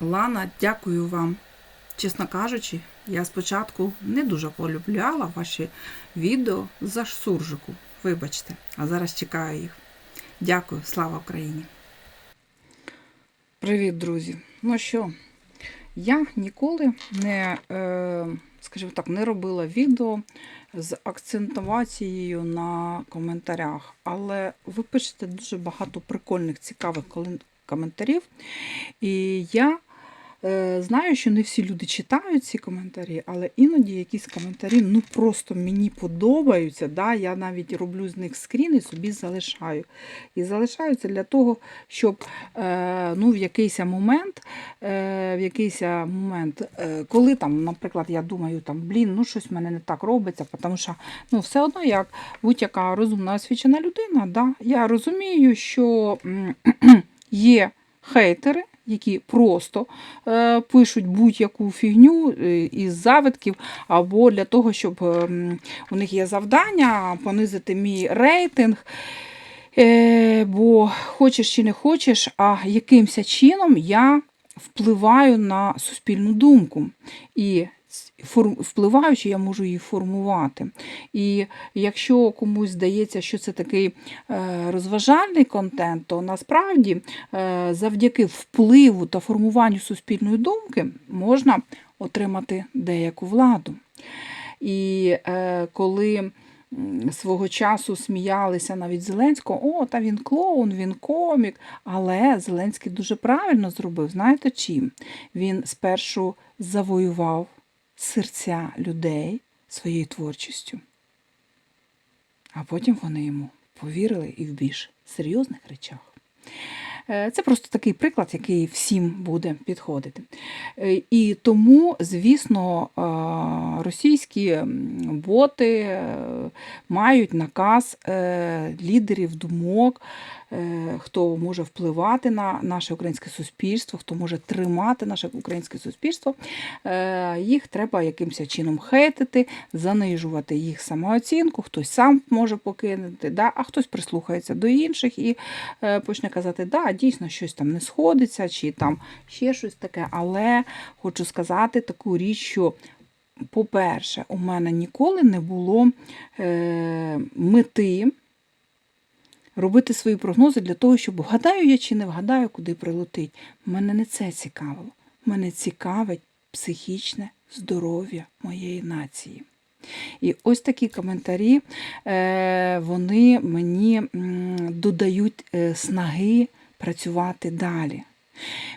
Лана, дякую вам. Чесно кажучи, я спочатку не дуже полюбляла ваші відео за суржику. Вибачте, а зараз чекаю їх. Дякую, слава Україні. Привіт, друзі. Ну що, я ніколи не, е, скажімо так, не робила відео з акцентувацією на коментарях, але ви пишете дуже багато прикольних, цікавих коментарів. І я знаю, що не всі люди читають ці коментарі, але іноді якісь коментарі ну просто мені подобаються. Да? Я навіть роблю з них скрін і собі залишаю. І залишаються для того, щоб е, ну, в якийсь момент, е, в якийсь момент, е, коли там, наприклад, я думаю, там, блін, ну щось в мене не так робиться, тому що ну, все одно, як будь-яка розумна освічена людина, да, я розумію, що є хейтери. Які просто е, пишуть будь-яку фігню е, із завитків, або для того, щоб е, у них є завдання понизити мій рейтинг. Е, бо хочеш чи не хочеш, а якимся чином я впливаю на суспільну думку. І впливаючи, я можу її формувати. І якщо комусь здається, що це такий е, розважальний контент, то насправді е, завдяки впливу та формуванню суспільної думки можна отримати деяку владу. І е, коли свого часу сміялися навіть Зеленського, о, та він клоун, він комік. Але Зеленський дуже правильно зробив. Знаєте чим? Він спершу завоював серця людей своєю творчістю, а потім вони йому повірили і в більш серйозних речах. Е, Це просто такий приклад, який всім буде підходити. Е, І тому, звісно, е, російські боти мають наказ лідерів думок, хто може впливати на наше українське суспільство, хто може тримати наше українське суспільство. Е, Їх треба якимось чином хейтити, занижувати їх самооцінку, хтось сам може покинути, да, а хтось прислухається до інших і е, почне казати, да, дійсно щось там не сходиться, чи там ще щось таке. Але хочу сказати таку річ, що. По-перше, у мене ніколи не було е, мети робити свої прогнози для того, щоб вгадаю я чи не вгадаю, куди прилетить. Мене не це цікавило. Мене цікавить психічне здоров'я моєї нації. І ось такі коментарі, е, вони мені додають е, снаги працювати далі.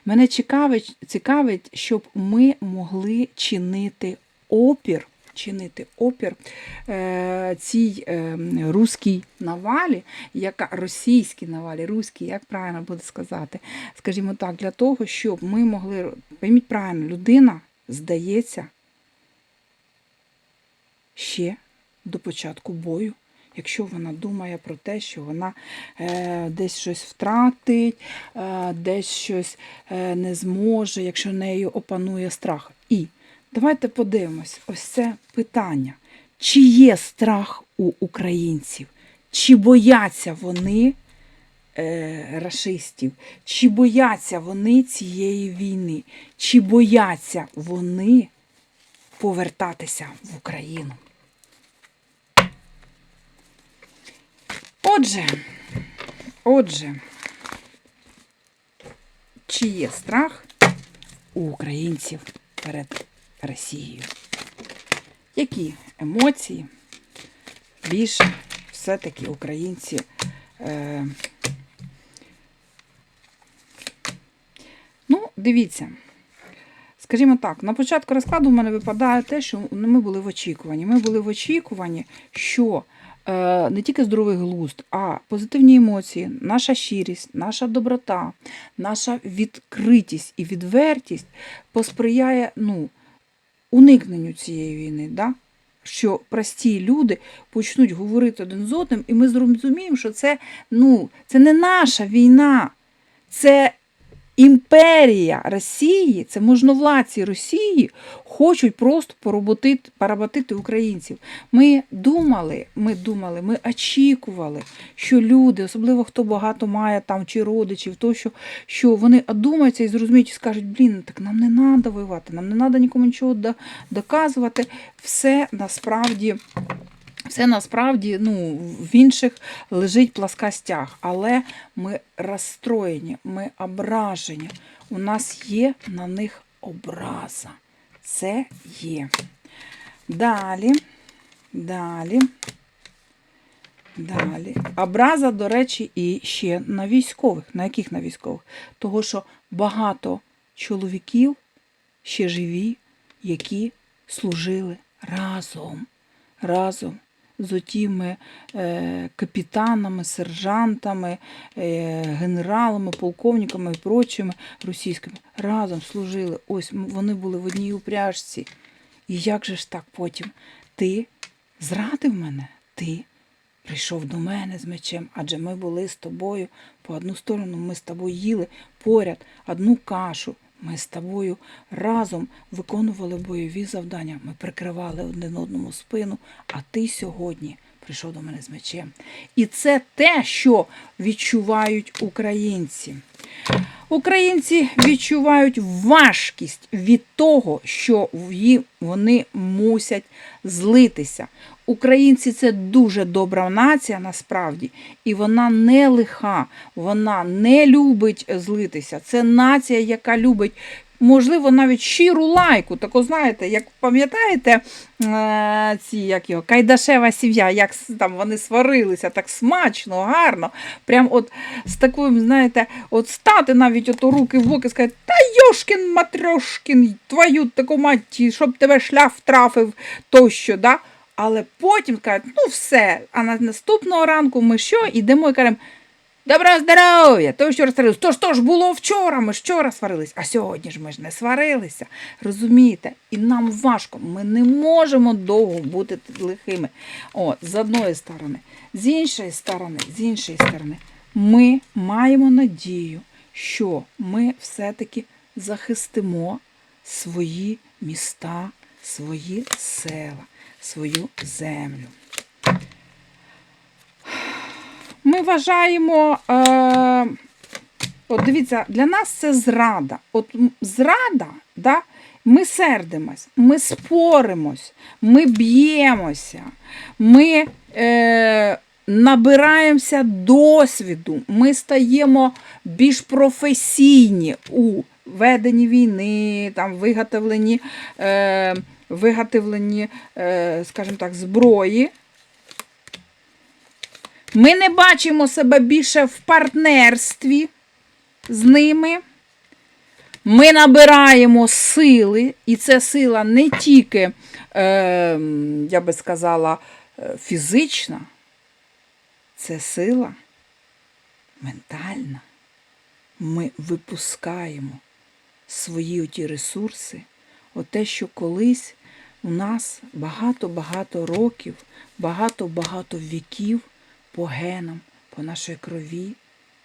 Мене цікавить, цікавить, щоб ми могли чинити опір, чинити опір е, цій е, руській навалі, яка російській навалі, руській, як правильно буде сказати, скажімо так, для того, щоб ми могли, пойміть правильно, людина, здається, ще до початку бою. Якщо вона думає про те, що вона е, десь щось втратить, е, десь щось е, не зможе, якщо нею опанує страх. І давайте подивимось, ось це питання. Чи є страх у українців? Чи бояться вони е, рашистів? Чи бояться вони цієї війни? Чи бояться вони повертатися в Україну? Отже, отже, чи є страх у українців перед Росією? Які емоції більше все-таки українці е, Ну, дивіться. Скажімо так, на початку розкладу в мене випадає те, що ми були в очікуванні. Ми були в очікуванні, що е, не тільки здоровий глузд, а позитивні емоції, наша щирість, наша доброта, наша відкритість і відвертість посприяє ну, уникненню цієї війни. Да? Що прості люди почнуть говорити один з одним, і ми зрозуміємо, що це, ну, це не наша війна, це імперія Росії, це можновладці Росії, хочуть просто поработити, поработити українців. Ми думали, ми думали, ми очікували, що люди, особливо хто багато має там чи родичів, то що, що вони одумаються і зрозуміють і скажуть, блін, так нам не треба воювати, нам не треба нікому нічого доказувати. Все насправді. Все насправді ну, в інших лежить пласкостях, але ми розстроєні, ми ображені. У нас є на них образа. Це є. Далі, далі, далі. Образа, до речі, і ще на військових. На яких на військових? Того, що багато чоловіків ще живі, які служили разом. Разом з отіми е, капітанами, сержантами, е, генералами, полковниками і прочими російськими разом служили. Ось вони були в одній упряжці. І як же ж так потім? Ти зрадив мене? Ти прийшов до мене з мечем, адже ми були з тобою по одну сторону, ми з тобою їли поряд одну кашу. Ми з тобою разом виконували бойові завдання. Ми прикривали один одному спину, а ти сьогодні прийшов до мене з мечем. І це те, що відчувають українці. Українці відчувають важкість від того, що вони мусять злитися. Українці це дуже добра нація насправді, і вона не лиха, вона не любить злитися. Це нація, яка любить. Можливо, навіть щиру лайку. Тако, знаєте, як пам'ятаєте е, ці як його, Кайдашева сім'я, як там вони сварилися так смачно, гарно. Прям от з таким, знаєте, от стати навіть ото руки в боки сказати, та Йошкін Матрьошкін, твою таку мать, щоб тебе шлях трафив тощо. Да? Але потім кажуть, ну все, а на наступного ранку ми що? Ідемо і кажемо, доброго здоров'я, то що розсварились. То ж то ж було вчора, ми ж вчора сварились, а сьогодні ж ми ж не сварилися. Розумієте? І нам важко, ми не можемо довго бути лихими. От, з одної сторони. З іншої сторони, з іншої сторони, ми маємо надію, що ми все-таки захистимо свої міста, свої села, свою землю. Ми вважаємо, е, от дивіться, для нас це зрада. От зрада, да, ми сердимось, ми споримось, ми б'ємося, ми е, набираємося досвіду, ми стаємо більш професійні у веденні війни, там, виготовленні, е, виготовленні е, скажімо так, зброї. Ми не бачимо себе більше в партнерстві з ними. Ми набираємо сили, і це сила не тільки, е, я би сказала, е, фізична, це сила ментальна. Ми випускаємо свої оті ресурси, оте, що колись у нас багато-багато років, багато-багато віків по генам, по нашій крові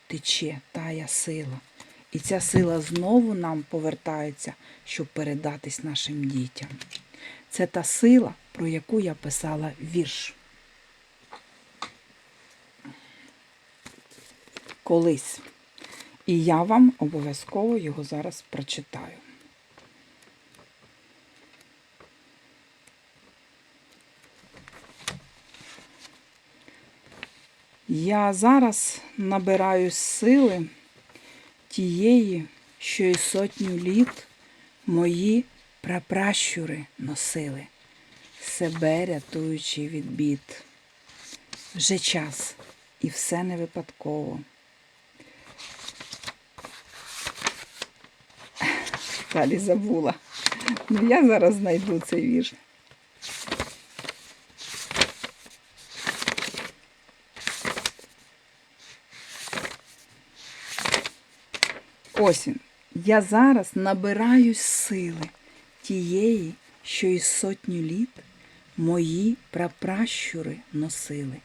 тече тая сила. І ця сила знову нам повертається, щоб передатись нашим дітям. Це та сила, про яку я писала вірш. Колись. І я вам обов'язково його зараз прочитаю. Я зараз набираю сили тієї, що й сотню літ мої прапращури носили, себе рятуючи від бід. Вже час, і все не випадково. Далі забула. Ну, я зараз знайду цей вірш. Ось. Я зараз набираюсь сили тієї, що із сотню літ мої прапращури носили,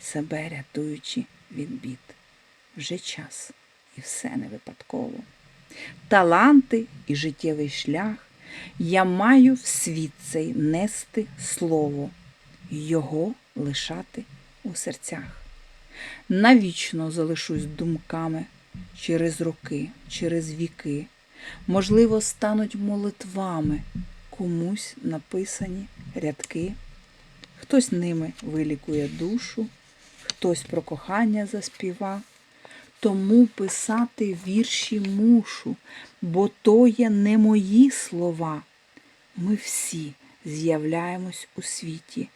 себе рятуючи від бід. Вже час, і все не випадково. таланти і життєвий шлях. Я маю в світ цей нести слово, його лишати у серцях. Навічно залишусь думками через роки, через віки. Можливо, стануть молитвами комусь написані рядки. Хтось ними вилікує душу, хтось про кохання заспіва. Тому писати вірші мушу, бо то є не мої слова. Ми всі з'являємось у світі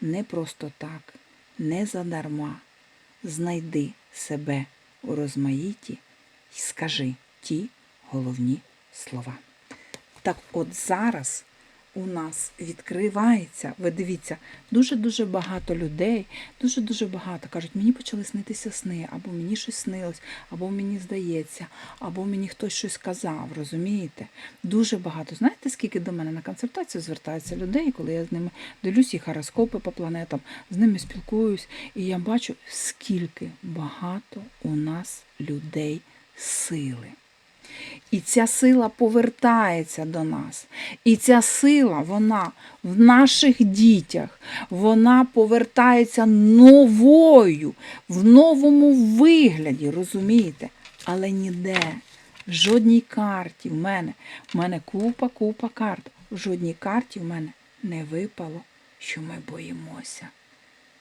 не просто так, не задарма. Знайди себе у розмаїті і скажи ті головні слова. Так от зараз у нас відкривається, ви дивіться, дуже-дуже багато людей, дуже-дуже багато кажуть, мені почали снитися сни, або мені щось снилось, або мені здається, або мені хтось щось сказав, розумієте? Дуже багато. Знаєте, скільки до мене на консультацію звертається людей, коли я з ними дивлюсь їх гороскопи по планетам, з ними спілкуюсь, і я бачу, скільки багато у нас людей сили. І ця сила повертається до нас. І ця сила, вона в наших дітях, вона повертається новою, в новому вигляді, розумієте? Але ніде, в жодній карті в мене, в мене купа, купа карт. В жодній карті в мене не випало, що ми боїмося.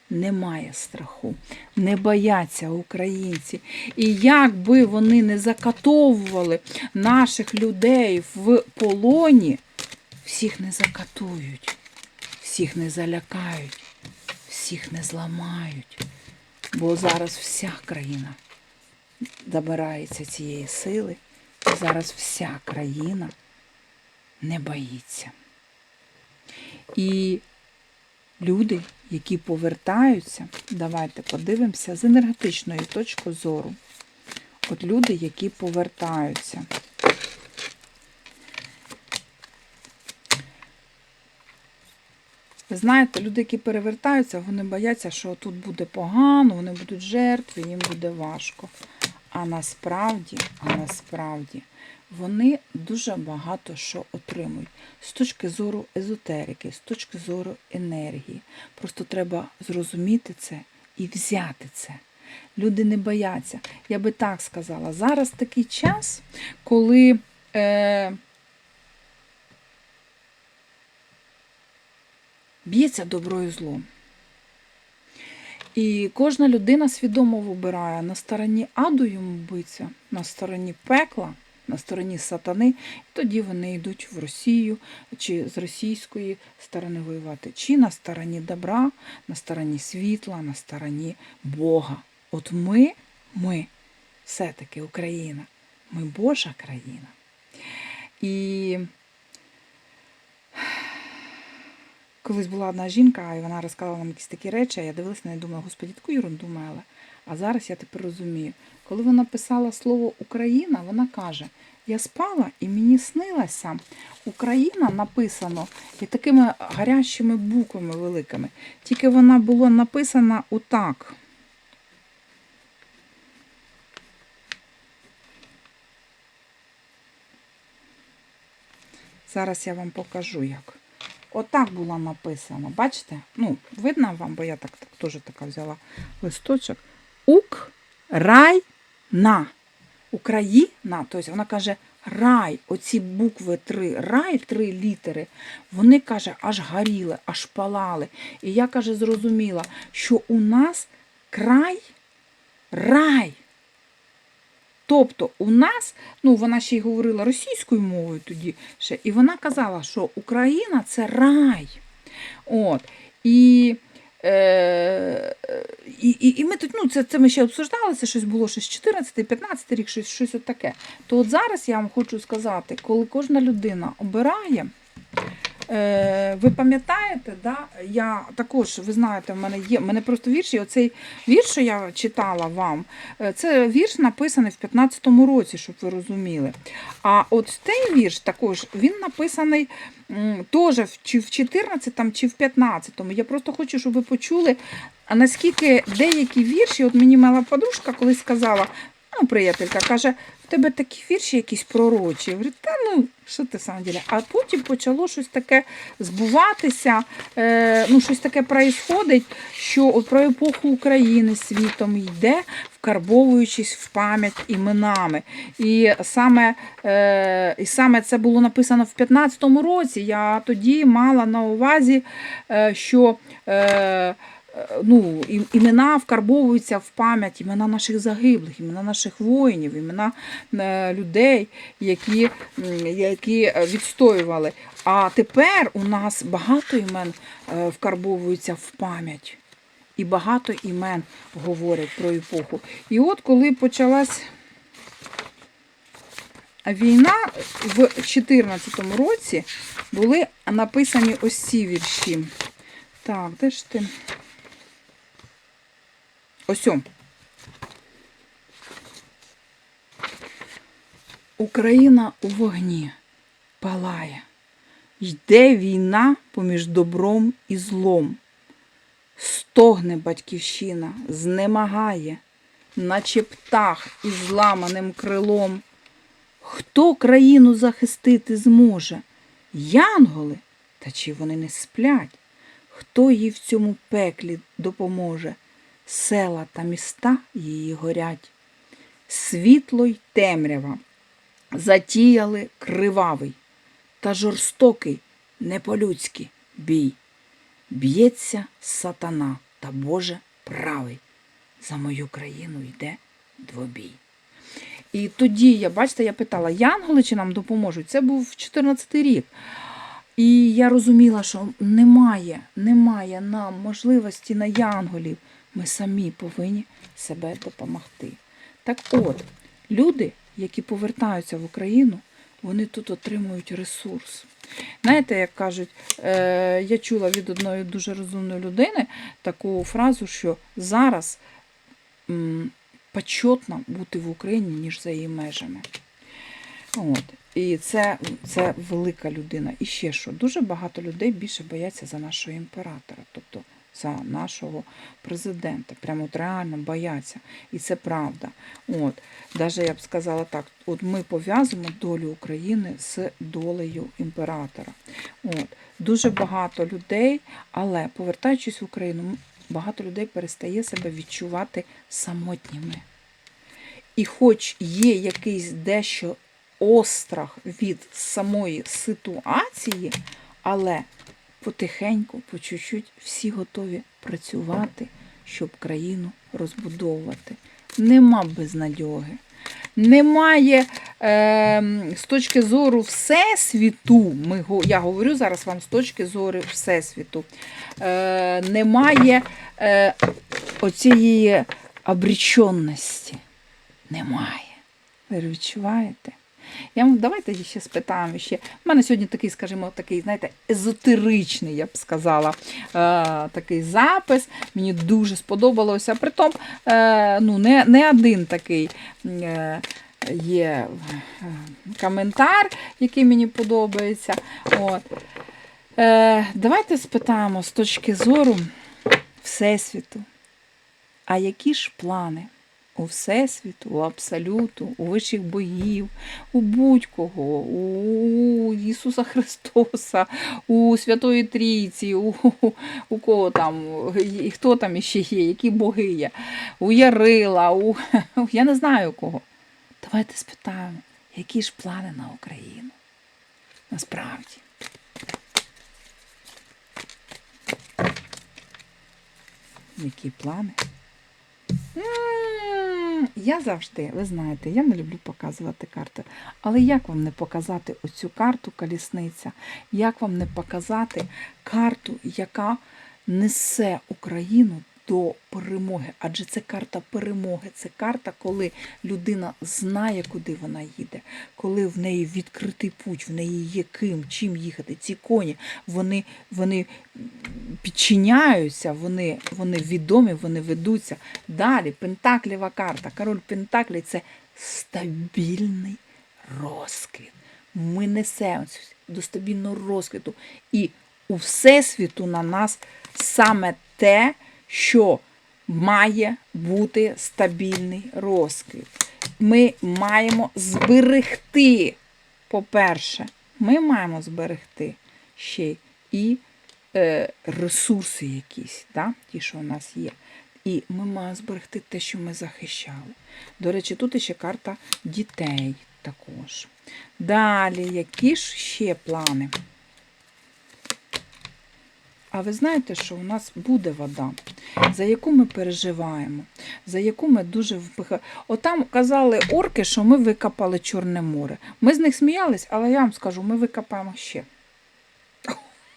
Немає страху, не бояться українці. І як би вони не закатовували наших людей в полоні, всіх не закатують, всіх не залякають, всіх не зламають. Бо зараз вся країна забирається цієї сили, і зараз вся країна не боїться. І люди, які повертаються, давайте подивимося з енергетичної точки зору. От люди, які повертаються. Ви знаєте, люди, які перевертаються, вони бояться, що тут буде погано, вони будуть жертви, їм буде важко. А насправді, а насправді, вони дуже багато що отримують з точки зору езотерики, з точки зору енергії. Просто треба зрозуміти це і взяти це. Люди не бояться. Я би так сказала, зараз такий час, коли. Е, Б'ється добро і зло. І кожна людина свідомо вибирає на стороні аду йому биться, на стороні пекла, на стороні сатани, і тоді вони йдуть в Росію чи з російської сторони воювати, чи на стороні добра, на стороні світла, на стороні Бога. От ми, ми, все-таки Україна, ми Божа країна. І колись була одна жінка, і вона розказала нам якісь такі речі, а я дивилася на неї думала, господі, таку ерунду мала. А зараз я тепер розумію. Коли вона писала слово Україна, вона каже: Я спала і мені снилася Україна написано і такими гарячими буквами великими. Тільки вона була написана отак. Зараз я вам покажу як. Отак було написано. Бачите? Ну, видно вам, бо я так, так теж така взяла листочок. Ук, рай, на. Україна. Тобто вона каже рай. Оці букви три, рай, три літери, вони каже, аж горіли, аж палали. І я каже, зрозуміла, що у нас край рай. Тобто у нас, ну вона ще й говорила російською мовою тоді ще, і вона казала, що Україна це рай. От. І, е, і, і, і ми тут, ну, це, це ми ще обсуждали, це щось було щось 14-15 рік, щось, щось от таке. То от зараз я вам хочу сказати, коли кожна людина обирає. Е, ви пам'ятаєте, да? я також, ви знаєте, в мене є, в мене просто вірші, оцей вірш, що я читала вам, е, це вірш написаний в 15-му році, щоб ви розуміли. А от цей вірш також, він написаний теж чи в 14-му, чи в 15-му. Я просто хочу, щоб ви почули, наскільки деякі вірші, от мені моя подружка колись сказала, ну, приятелька каже, в тебе такі вірші якісь пророчі. Я говорю, та ну, що ти сам діля? А потім почало щось таке збуватися, е, ну, щось таке проїсходить, що про епоху України світом йде, вкарбовуючись в пам'ять іменами. І саме, е, і саме це було написано в 15-му році. Я тоді мала на увазі, е, що. Е, Ну, імена вкарбовуються в пам'ять, імена наших загиблих, імена наших воїнів, імена е, людей, які, які е, відстоювали. А тепер у нас багато імен е, вкарбовуються в пам'ять. І багато імен говорять про епоху. І от коли почалась війна, в 2014 році були написані ось ці вірші. Так, де ж ти? Ось. Україна у вогні палає. Йде війна поміж добром і злом. Стогне батьківщина, знемагає, наче птах із зламаним крилом. Хто країну захистити зможе? Янголи? Та чи вони не сплять? Хто їй в цьому пеклі допоможе? Села та міста її горять. Світло й темрява затіяли кривавий та жорстокий, не по-людськи бій. Б'ється сатана та Боже правий. За мою країну йде двобій. І тоді я, бачите, я питала, янголи чи нам допоможуть? Це був 14 рік. І я розуміла, що немає, немає нам можливості на янголів. Ми самі повинні себе допомогти. Так от, люди, які повертаються в Україну, вони тут отримують ресурс. Знаєте, як кажуть, е, я чула від одної дуже розумної людини таку фразу, що зараз почетно бути в Україні, ніж за її межами. От. І це, це велика людина. І ще що, дуже багато людей більше бояться за нашого імператора, тобто за нашого президента. Прямо от реально бояться. І це правда. От. Даже я б сказала так: от ми пов'язуємо долю України з долею імператора. От. Дуже багато людей, але повертаючись в Україну, багато людей перестає себе відчувати самотніми. І хоч є якийсь дещо острах від самої ситуації, але потихеньку, по чуть-чуть всі готові працювати, щоб країну розбудовувати. Нема безнадьоги. Немає е, з точки зору Всесвіту, ми, я говорю зараз вам з точки зору Всесвіту, е, немає е, оцієї обреченності. Немає. Ви відчуваєте? Я вам давайте ще спитаємо ще. У мене сьогодні такий, скажімо, такий, знаєте, езотеричний, я б сказала, е, такий запис. Мені дуже сподобалося. Притом, е, ну, не, не один такий. Е, Є е, коментар, який мені подобається. От. Е, давайте спитаємо з точки зору Всесвіту. А які ж плани у Всесвіту, у Абсолюту, у вищих богів, у будь-кого, у Ісуса Христоса, у Святої Трійці, у, у кого там, і хто там іще є, які боги є, у Ярила, у я не знаю кого. Давайте спитаємо, які ж плани на Україну? Насправді. Які плани? Я завжди, ви знаєте, я не люблю показувати карти. Але як вам не показати оцю карту колісниця? Як вам не показати карту, яка несе Україну до перемоги? Адже це карта перемоги, це карта, коли людина знає, куди вона їде, коли в неї відкритий путь, в неї є ким, чим їхати. Ці коні, вони, вони підчиняються, вони, вони відомі, вони ведуться. Далі Пентаклєва карта. Король Пентаклі це стабільний розквіт. Ми несемо до стабільного розквіту. І у Всесвіту на нас саме те, що має бути стабільний розквіт. ми маємо зберегти, по-перше, ми маємо зберегти ще і е, ресурси якісь, да? ті, що у нас є. І ми маємо зберегти те, що ми захищали. До речі, тут ще карта дітей також. Далі, які ж ще плани? А ви знаєте, що у нас буде вода, за яку ми переживаємо, за яку ми дуже впихаємо. Отам казали орки, що ми викопали Чорне море. Ми з них сміялись, але я вам скажу, ми викопаємо ще.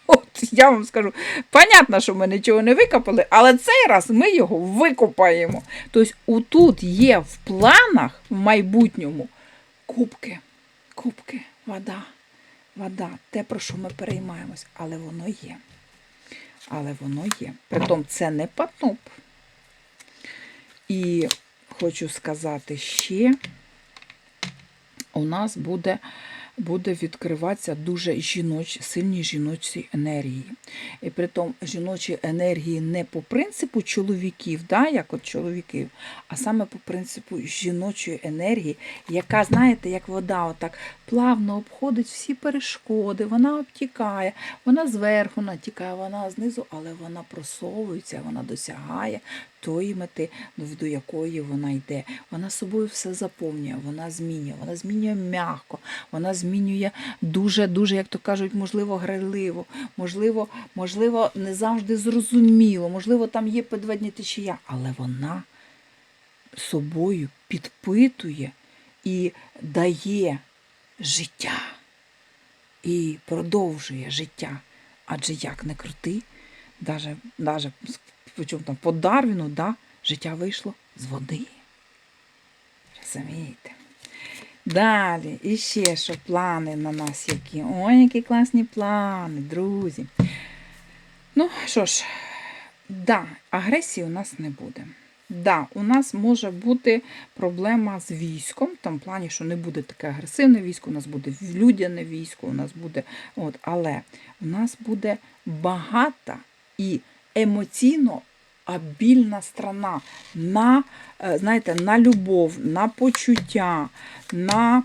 От я вам скажу, понятно, що ми нічого не викопали, але цей раз ми його викопаємо. Тобто, отут є в планах в майбутньому кубки, кубки, вода, вода, те, про що ми переймаємось, але воно є. Але воно є. Притом це не потоп. І хочу сказати ще, у нас буде, буде відкриватися дуже жіноч, сильні жіночі енергії. І притом жіночі енергії не по принципу чоловіків, да, як от чоловіків, а саме по принципу жіночої енергії, яка, знаєте, як вода, отак плавно обходить всі перешкоди, вона обтікає, вона зверху натікає, вона знизу, але вона просовується, вона досягає тої мети, до якої вона йде. Вона собою все заповнює, вона змінює, вона змінює м'яко, вона змінює дуже-дуже, як то кажуть, можливо, грайливо, можливо, можливо, не завжди зрозуміло, можливо, там є підведення течія, але вона собою підпитує і дає життя і продовжує життя. Адже як не крути, даже причому там по Дарвіну, да, життя вийшло з води. Розумієте? Далі, і ще що плани на нас які. Ой, які класні плани, друзі. Ну, що ж, да, агресії у нас не буде. Да, у нас може бути проблема з військом, в плані, що не буде таке агресивне військо, у нас буде людяне військо, у нас буде. От, але у нас буде багата і емоційно обільна страна на, е, знаєте, на любов, на почуття, на.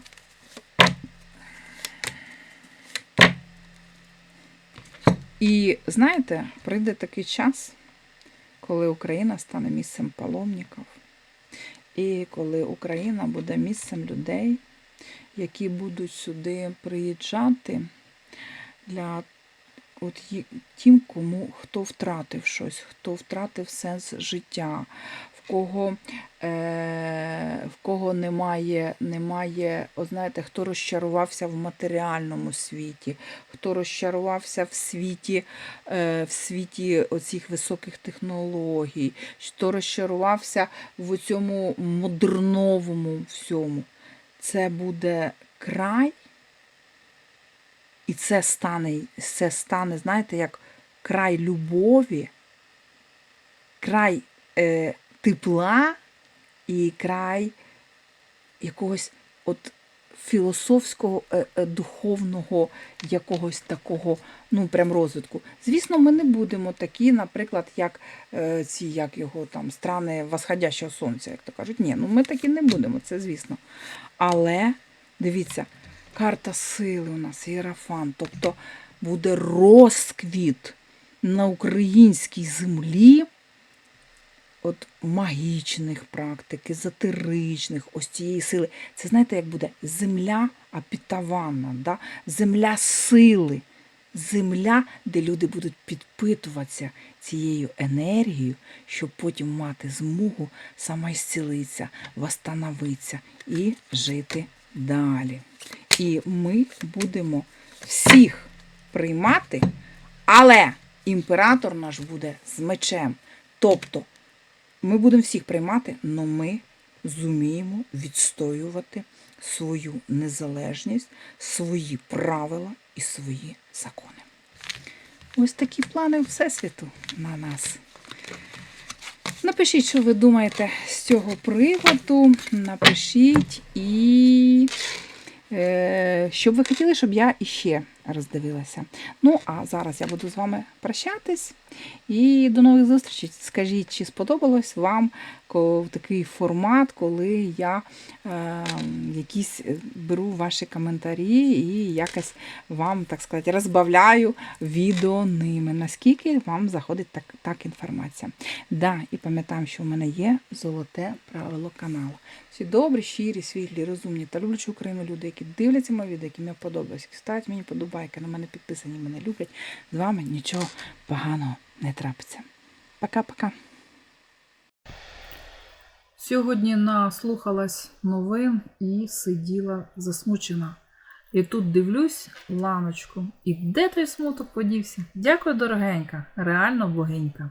І знаєте, прийде такий час, коли Україна стане місцем паломників, і коли Україна буде місцем людей, які будуть сюди приїжджати для от тим, кому хто втратив щось, хто втратив сенс життя, в кого, е, в кого немає, немає, от знаєте, хто розчарувався в матеріальному світі, хто розчарувався в світі, е, в світі оцих високих технологій, хто розчарувався в цьому модерновому всьому. Це буде край. І це стане, це стане, знаєте, як край любові, край е, тепла і край якогось от філософського, е, е, духовного якогось такого, ну, прям розвитку. Звісно, ми не будемо такі, наприклад, як е, ці, як його там, страни восходящого сонця, як то кажуть. Ні, ну ми такі не будемо, це звісно. Але дивіться, карта сили у нас, Єрафан. Тобто буде розквіт на українській землі от магічних практик, езотеричних, ось цієї сили. Це знаєте, як буде земля апітавана, да? земля сили, земля, де люди будуть підпитуватися цією енергією, щоб потім мати змогу самоісцілитися, восстановитися і жити далі. І ми будемо всіх приймати, але імператор наш буде з мечем. Тобто ми будемо всіх приймати, але ми зуміємо відстоювати свою незалежність, свої правила і свої закони. Ось такі плани Всесвіту на нас. Напишіть, що ви думаєте з цього приводу. Напишіть і що б ви хотіли, щоб я іще роздивилася. Ну, а зараз я буду з вами прощатись. І до нових зустрічей. Скажіть, чи сподобалось вам такий формат, коли я е, якісь беру ваші коментарі і якось вам, так сказати, розбавляю відео ними. Наскільки вам заходить так, так інформація? Да, і пам'ятаємо, що в мене є золоте правило каналу. Всі добрі, щирі, світлі, розумні та люблячі Україну люди, які дивляться мої відео, які мені подобаються, які ставлять мені подобайки, на мене підписані, мене люблять. З вами нічого поганого не трапиться. Пока-пока. Сьогодні наслухалась новин і сиділа засмучена. І тут дивлюсь ланочку. І де той смуток подівся? Дякую, дорогенька, реально богенька.